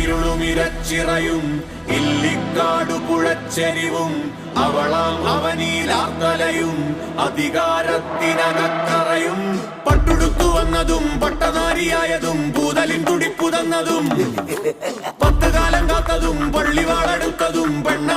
ഇരുളുമിരച്ചിറയും ഇല്ലിക്കാടു പുഴച്ചെരിവും അവളാം അവനീലാർത്തലയും അധികാരത്തിനകത്തറയും. പട്ടുടുത്തു വന്നതും പട്ടനാരിയായതും പൂതലിൻ തുടിപ്പു തന്നതും പത്ത് കാലം കാത്തതും പള്ളിവാളെടുത്തതും പെണ്ണ